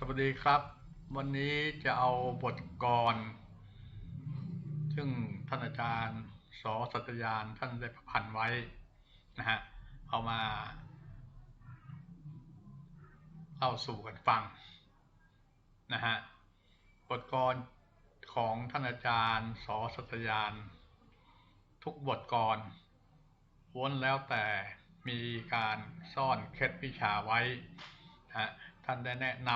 สวัสดีครับ วันนี้จะเอาบทกร ซึ่งท่านอาจารย์สอสัตยานท่านได้ประพันธ์ไว้นะฮะเอามาเล่าสู่กันฟังนะฮะบทกรของท่านอาจารย์สอสัตยาน ทุกบทกรล้วนแล้วแต่มีการซ่อนเคล็ดวิชาไว้ ท่านได้แนะน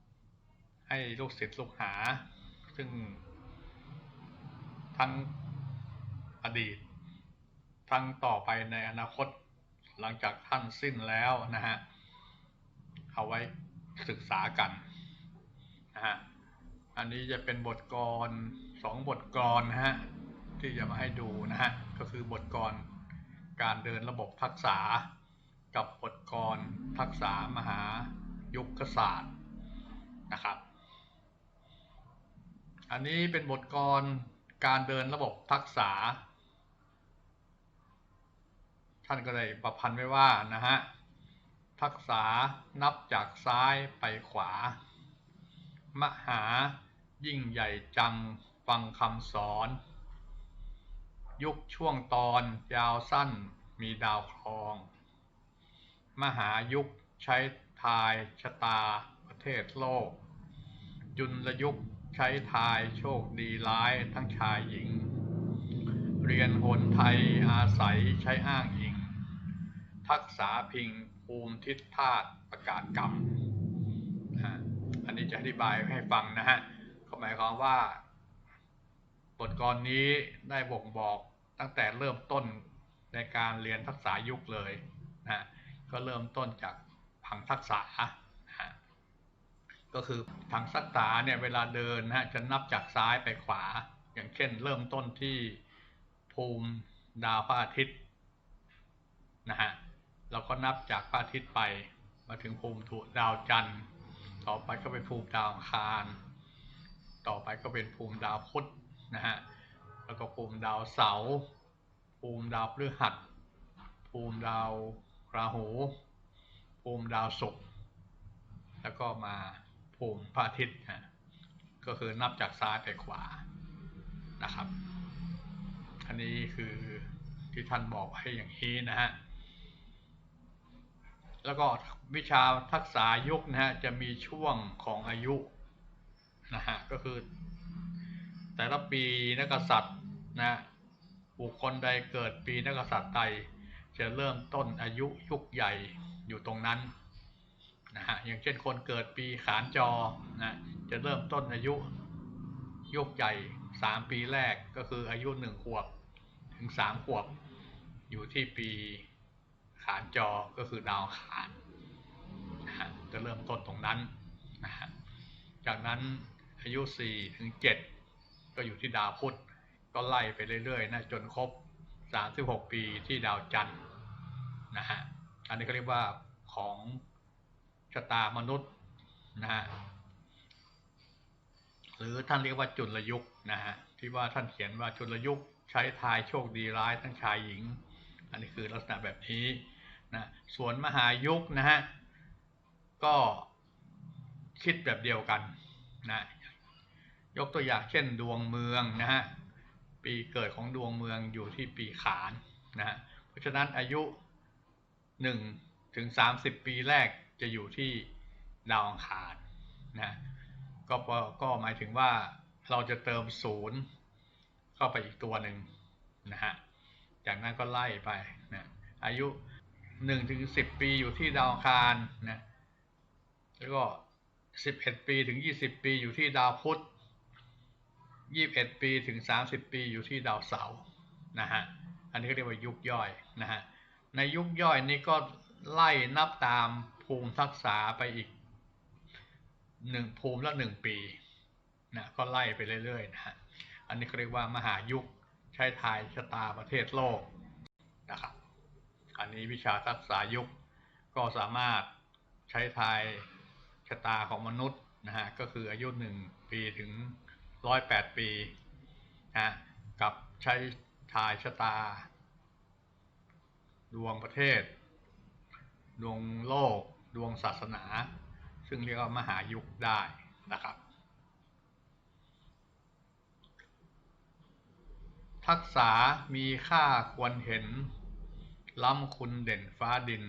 ำให้ลูกศิษย์ลูกหา ซึ่งทั้งอดีต ทั้งต่อไปในอนาคตหลังจากท่านสิ้นแล้วนะฮะเอาไว้ศึกษากันนะฮะอันนี้จะเป็นบทกรสองบทกรนะฮะที่จะมาให้ดูนะฮะก็คือบทกรการเดินระบบทักษะกับบทกรทักษะมหา ยุคศาสตร์นะครับ อันนี้เป็นบทกรการเดินระบบทักษะท่านก็ได้ประพันธ์ไว้ว่านะฮะทักษะนับจากซ้ายไปขวา มหายิ่งใหญ่จังฟังคำสอน ยุคช่วงตอนยาวสั้นมีดาวครอง มหายุคใช้ ทายชะตาประเทศโลก ยุลยุคใช้ทายโชคดีร้ายทั้งชายหญิง เรียนโหนไทยอาศัยใช้อ้างอิง ทักษาพิงภูมิทิศธาตุประกาศกรรม อันนี้จะอธิบายให้ฟังนะฮะก็หมายความว่า บทกรนี้ได้บ่งบอกตั้งแต่เริ่มต้นในการเรียนทักษะยุคเลยนะก็เริ่มต้นจาก ผังทักษะนะฮะก็คือผังทักษะเนี่ยเวลาเดินนะฮะจะนับจากซ้ายไปขวา อย่างเช่น เริ่มต้นที่ภูมิดาวพระอาทิตย์นะฮะเราก็นับจากพระอาทิตย์ไปมาถึงภูมิดาวจันทร์ ต่อไปก็เป็นภูมิดาวคาร ต่อไปก็เป็นภูมิดาวพุธนะฮะแล้วก็ภูมิดาวเสาร์ภูมิดาวพฤหัส ภูมิดาวราหู ภูมิดาวศุกร์แล้วก็มาภูมิพระอาทิตย์ฮะก็คือนับจากซ้ายไปขวานะครับ อันนี้คือที่ท่านบอกไว้อย่างนี้นะฮะแล้วก็วิชาทักษะยุคนะฮะจะมีช่วงของอายุนะฮะก็คือ แต่ละปีนักษัตริย์นะบุคคลใดเกิดปีนักกษัตริย์ใดจะเริ่มต้นอายุยุคใหญ่ อยู่ตรงนั้นนะฮะอย่างเช่นคนเกิดปีขานจอนะจะเริ่มต้นอายุยุคใหญ่สามปีแรกก็คืออายุหนึ่งขวบถึงสามขวบ อยู่ที่ปีขานจอก็คือดาวขานนะฮะจะเริ่มต้นตรงนั้นนะฮะจากนั้นอายุ4ถึง7ก็อยู่ที่ดาวพุธก็ไล่ไปเรื่อยๆนะจนครบ 36 ปีที่ดาวจันทร์นะฮะ อันนี้ก็เรียกว่าของชะตามนุษย์นะฮะหรือท่านเรียกว่าจุลยุคนะฮะที่ว่าท่านเขียนว่าจุลยุคใช้ทายโชคดีร้ายทั้งชายหญิง อันนี้คือลักษณะแบบนี้นะส่วนมหายุคนะฮะก็คิดแบบเดียวกันนะยกตัวอย่างเช่นดวงเมืองนะฮะปีเกิดของดวงเมืองอยู่ที่ปีขานนะฮะเพราะฉะนั้นอายุ หนึ่งถึงสามสิบปีแรกจะอยู่ที่ดาวอังคารนะก็ก็หมายถึงว่าเราจะเติมศูนย์เข้าไปอีกตัวหนึ่งนะฮะจากนั้นก็ไล่ไปนะอายุหนึ่งถึงสิบปีอยู่ที่ดาวอังคารนะแล้วก็สิบเอ็ดปีถึงยี่สิบปีอยู่ที่ดาวพุธยี่บเอ็ดปีถึงสามสิบปีอยู่ที่ดาวเสาร์นะฮะอันนี้ก็เรียกว่ายุคย่อยนะฮะ ในยุคย่อยนี้ก็ไล่นับตามภูมิทักษะไปอีกหนึ่งภูมิละหนึ่งปีนะก็ไล่ไปเรื่อยๆนะฮะอันนี้เขาเรียกว่ามหายุคใช้ทายชะตาประเทศโลกนะครับอันนี้วิชาทักษะยุคก็สามารถใช้ทายชะตาของมนุษย์นะฮะก็คืออายุหนึ่งปีถึงร้อยแปดปีนะกับใช้ทายชะตา ดวงประเทศ ดวงโลก ดวงศาสนา ซึ่งเรียกว่ามหายุคได้นะครับ ทักษะมีค่าควรเห็น ล้ำคุณเด่นฟ้าดิน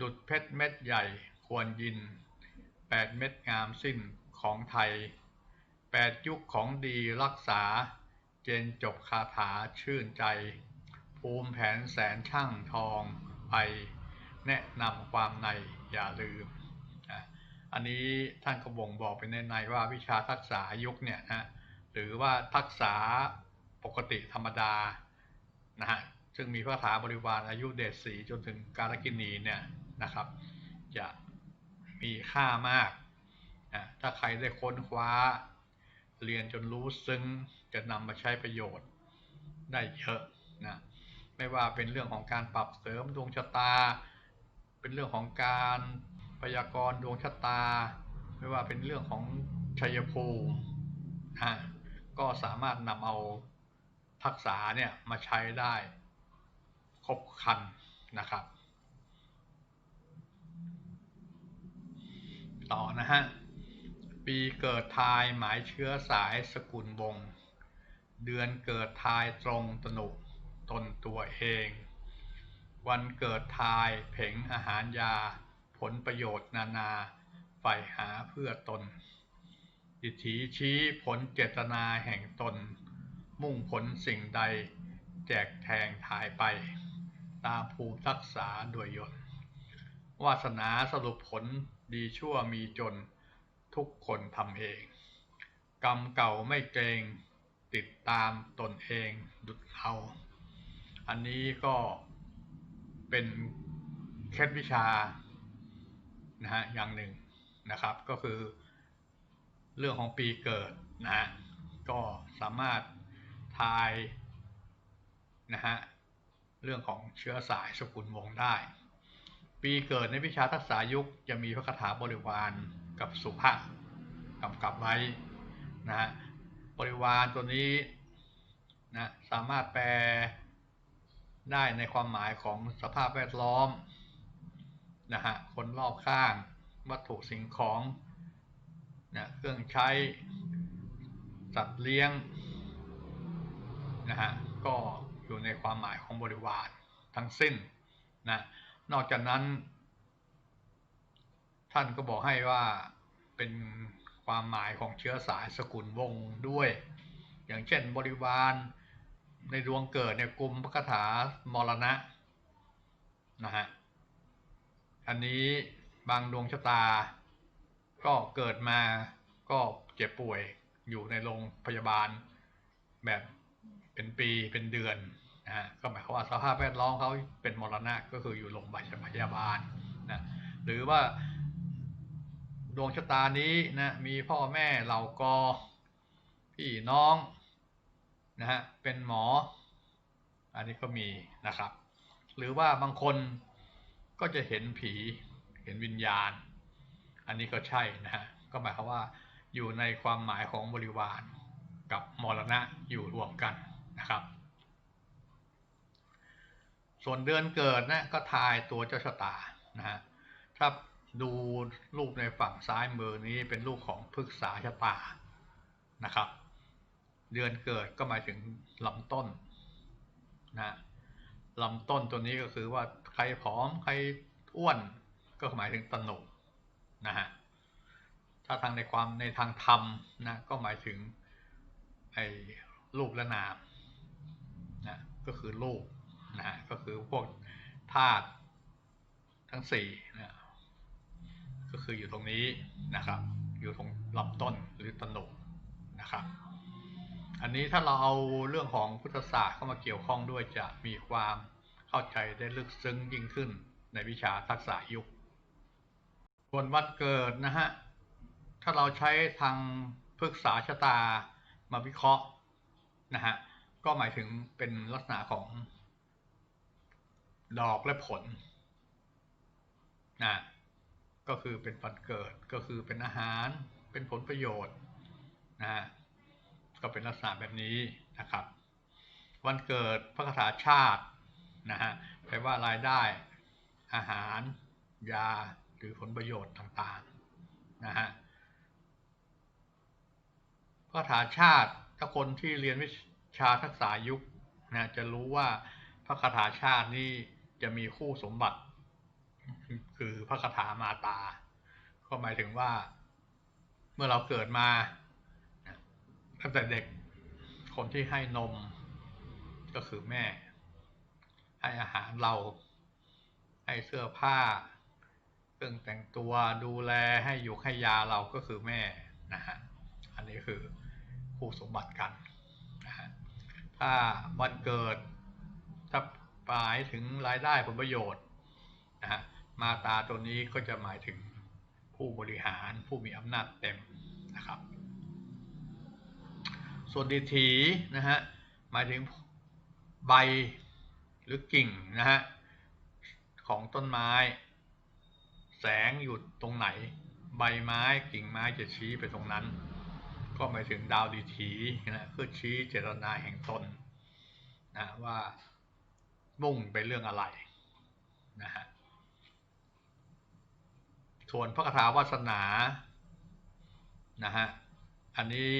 ดุดเพชรเม็ดใหญ่ควรยินแปดเม็ดงามสิ้นของไทยแปดยุคของดีรักษา เจนจบคาถาชื่นใจ ภูมิแผนแสนช่างทองไปแนะนำความในอย่าลืมอันนี้ท่านก็บ่งบอกไปในในว่าวิชาทักษะยุคเนี่ยนะหรือว่าทักษะปกติธรรมดานะฮะซึ่งมีพระถาบริวารอายุเดชสีจนถึงการกินีเนี่ยนะครับ จะมีค่ามากนะถ้าใครได้ค้นคว้า เรียนจนรู้ซึ้งจะนำมาใช้ประโยชน์ได้เยอะนะ ไม่ว่าเป็นเรื่องของการปรับเสริมดวงชะตา เป็นเรื่องของการพยากรณ์ดวงชะตา ไม่ว่าเป็นเรื่องของชัยภูมินะก็สามารถนำเอาทักษะเนี่ยมาใช้ได้ครบคันนะครับ ต่อนะฮะ ปีเกิดทายหมายเชื้อสายสกุลวง เดือนเกิดทายตรงตนุ ตนตัวเอง วันเกิดทายเพ่งอาหารยา ผลประโยชน์นานาใฝ่หาเพื่อตน อิทธิชี้ผลเจตนาแห่งตน มุ่งผลสิ่งใด แจกแทงทายไป ตามภูมิทักษาโดยยนวาสนาสรุปผลดีชั่วมีจน ทุกคนทำเอง กรรมเก่าไม่เกรงติดตามตนเองดุดเขา อันนี้ก็เป็นเคล็ดวิชานะฮะอย่างหนึ่งนะครับก็คือเรื่องของปีเกิดนะฮะก็สามารถทายนะฮะเรื่องของเชื้อสายสกุลวงศ์ได้ ปีเกิดในวิชาทักษะยุคจะมีพระคาถาบริวารกับสุภาพกำกับไว้นะฮะบริวารตัวนี้นะสามารถแปล ได้ในความหมายของสภาพแวดล้อมนะฮะคนรอบข้าง วัตถุสิ่งของนะเครื่องใช้สัตว์เลี้ยงนะฮะก็อยู่ในความหมายของบริวารทั้งสิ้นนะนอกจากนั้น ท่านก็บอกให้ว่าเป็นความหมายของเชื้อสายสกุลวงศ์ด้วย อย่างเช่นบริวาร ในดวงเกิดเนี่ยกลุ่มพระคาถามรณะนะฮะ อันนี้บางดวงชะตา ก็เกิดมาก็เจ็บป่วยอยู่ในโรงพยาบาล แบบเป็นปีเป็นเดือนนะฮะก็หมายความว่าสภาพแวดล้อมเขาเป็นมรณะก็คืออยู่โรงพยาบาลนะหรือว่าดวงชะตานี้นะมีพ่อแม่เราก็พี่น้อง นะฮะเป็นหมอ อันนี้ก็มีนะครับ หรือว่าบางคนก็จะเห็นผีเห็นวิญญาณ อันนี้ก็ใช่นะฮะก็หมายความว่าอยู่ในความหมายของบริวารกับมรณะอยู่รวมกันนะครับ ส่วนเดือนเกิดนะก็ทายตัวเจ้าชะตานะฮะถ้าดูรูปในฝั่งซ้ายมือนี้เป็นรูปของพฤกษาชะตานะครับ เดือนเกิดก็หมายถึงลำต้นนะลำต้นตัวนี้ก็คือว่าใครผอมใครอ้วนก็หมายถึงตนุนะฮะถ้าทางในความในทางธรรมนะก็หมายถึงไอ้รูปและนามนะก็คือรูปนะก็คือพวกธาตุทั้งสี่นะก็คืออยู่ตรงนี้นะครับ อยู่ตรงลำต้นหรือตนุนะครับ อันนี้ถ้าเราเอาเรื่องของพุทธศาสตร์เข้ามาเกี่ยวข้องด้วยจะมีความเข้าใจได้ลึกซึ้งยิ่งขึ้นในวิชาทักษะยุคส่วนวันเกิดนะฮะ ถ้าเราใช้ทางพฤกษาชะตามาวิเคราะห์นะฮะ ก็หมายถึงเป็นลักษณะของดอกและผลนะก็คือเป็นวันเกิดก็คือเป็นอาหารเป็นผลประโยชน์นะฮะ ก็เป็นลักษณะแบบนี้นะครับ วันเกิดพระคาถาชาตินะฮะแปลว่ารายได้อาหาร ยาหรือผลประโยชน์ต่างๆนะฮะพระคาถาชาติถ้าคนที่เรียนวิชาทักษายุคนะจะรู้ว่าพระคาถาชาตินี่จะมีคู่สมบัติ คือพระคาถามาตา ก็หมายถึงว่า เมื่อเราเกิดมา ตั้งแต่เด็กคนที่ให้นมก็คือแม่ ให้อาหารเรา ให้เสื้อผ้าเครื่องแต่งตัวดูแลให้อยู่ให้ยาเราก็คือแม่นะฮะอันนี้คือคู่สมบัติกันนะฮะถ้าวันเกิดถ้าหมายถึงรายได้ผลประโยชน์นะฮะมาตาตัวนี้ก็จะหมายถึงผู้บริหารผู้มีอำนาจเต็มนะครับ ส่วนดีถีนะฮะหมายถึงใบหรือกิ่งนะฮะของต้นไม้ แสงอยู่ตรงไหน ใบไม้กิ่งไม้จะชี้ไปตรงนั้น ก็หมายถึงดาวดีถีนะเพื่อชี้เจตนาแห่งตนนะว่ามุ่งไปเรื่องอะไรนะฮะส่วนพระคาถาวาสนานะฮะอันนี้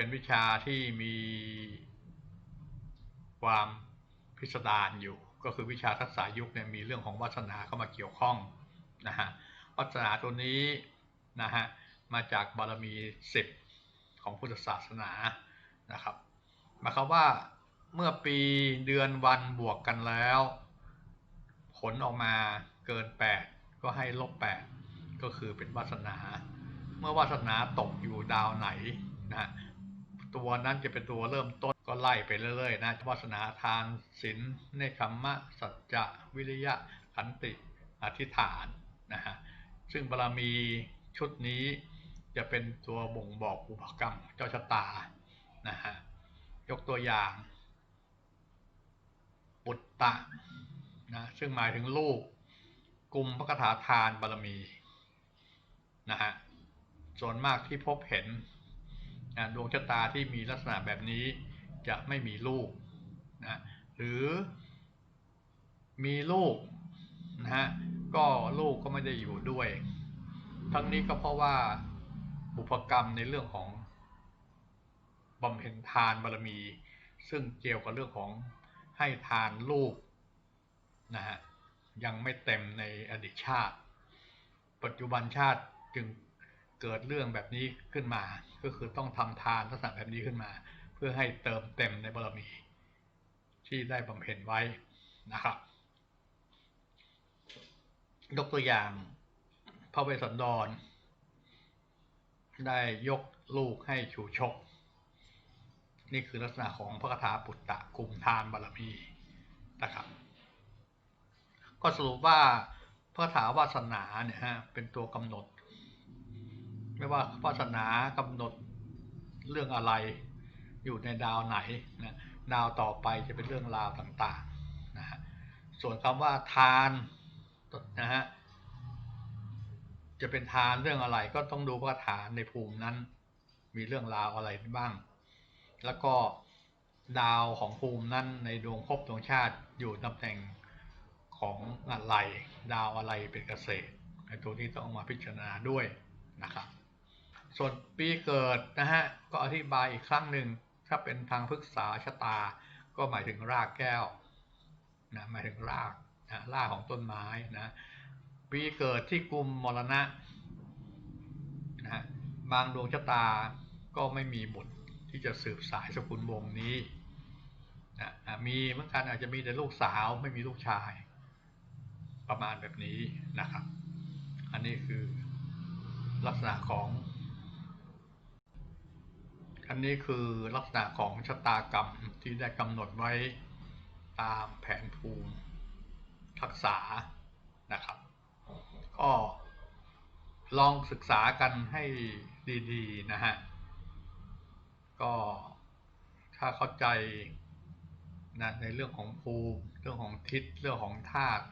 เป็นวิชาที่มีความพิสดารอยู่ ก็คือวิชาทักษะยุคเนี่ยมีเรื่องของวาสนาเข้ามาเกี่ยวข้องนะฮะวาสนาตัวนี้นะฮะมาจากบารมีสิบของพุทธศาสนานะครับหมายความว่าเมื่อปีเดือนวันบวกกันแล้ว ผลออกมาเกิน 8 ก็ให้ลบ 8 ก็คือเป็นวาสนา เมื่อวาสนาตกอยู่ดาวไหนนะ ตัวนั้นจะเป็นตัวเริ่มต้นก็ไล่ไปเรื่อยๆนะวาสนาทานศีลเนคขมมะ สัจจะวิริยะขันติอธิษฐานนะฮะซึ่งบารมีชุดนี้จะเป็นตัวบ่งบอกอุปกรรมเจ้าชะตานะฮะยกตัวอย่างปุตตะนะซึ่งหมายถึงลูกกลุ่มพระคาถาทานบารมีนะฮะส่วนมากที่พบเห็น นะดวงชะตาที่มีลักษณะแบบนี้จะไม่มีลูกนะหรือมีลูกนะฮะก็ลูกก็ไม่ได้อยู่ด้วย ทั้งนี้ก็เพราะว่าบุพกรรมในเรื่องของบำเพ็ญทานบารมี ซึ่งเกี่ยวกับเรื่องของให้ทานลูกนะฮะยังไม่เต็มในอดีตชาติ ปัจจุบันชาติจึง เกิดเรื่องแบบนี้ขึ้นมา ก็คือต้องทำทานลักษณะแบบนี้ขึ้นมา เพื่อให้เติมเต็มในบารมี ที่ได้บำเพ็ญไว้นะครับ ยกตัวอย่างพระเวสสันดร ได้ยกลูกให้ชูชก นี่คือลักษณะของพระคาถาปุตตะคุมทานบารมีนะครับ ก็สรุปว่าพระคาถาวาสนาเนี่ยฮะเป็นตัวกำหนด ไม่ว่าวาสนากำหนดเรื่องอะไร อยู่ในดาวไหนนะดาวต่อไปจะเป็นเรื่องราวต่างๆนะฮะส่วนคำว่าทานนะฮะจะเป็นทานเรื่องอะไรก็ต้องดูว่าฐานในภูมินั้น มีเรื่องราวอะไรบ้าง แล้วก็ดาวของภูมินั้นในดวงภพดวงชาติอยู่ตำแหน่งของอะไร ดาวอะไรเป็นเกษตรในตัวนี้ต้องมาพิจารณาด้วยนะครับ ส่วนปีเกิดนะฮะก็อธิบายอีกครั้งหนึ่งถ้าเป็นทางพฤกษาชะตา ก็หมายถึงรากแก้วนะหมายถึงรากนะรากของต้นไม้นะปีเกิดที่กลุ่มมรณะนะฮะบางดวงชะตาก็ไม่มีบุตรที่จะสืบสายสกุลวงศ์นี้นะมีเหมือนกันอาจจะมีแต่ลูกสาวไม่มีลูกชาย ประมาณแบบนี้นะครับ อันนี้คือลักษณะของ อันนี้คือลักษณะของชะตากรรมที่ได้กำหนดไว้ตามแผนภูมิทักษานะครับ ก็ลองศึกษากันให้ดีๆนะฮะ ก็ถ้าเข้าใจนะในเรื่องของภูมิเรื่องของทิศเรื่องของธาตุ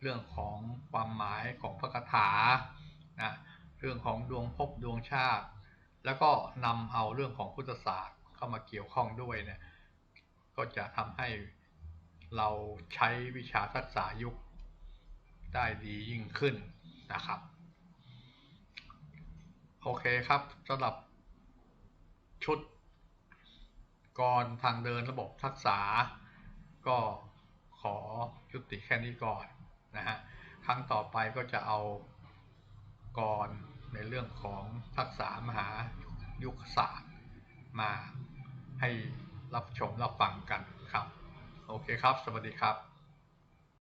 เรื่องของความหมายของพระคาถานะเรื่องของดวงภพดวงชาติ แล้วก็นำเอาเรื่องของพุทธศาสตร์เข้ามาเกี่ยวข้องด้วยเนี่ยก็จะทำให้เราใช้วิชาทักษะยุคได้ดียิ่งขึ้นนะครับ โอเคครับสำหรับชุดกรทางเดินระบบทักษะก็ขอยุติแค่นี้ก่อนนะฮะครั้งต่อไปก็จะเอากร ในเรื่องของทักษะมหายุคศาสตร์มาให้รับชมรับฟังกันครับ โอเคครับ สวัสดีครับ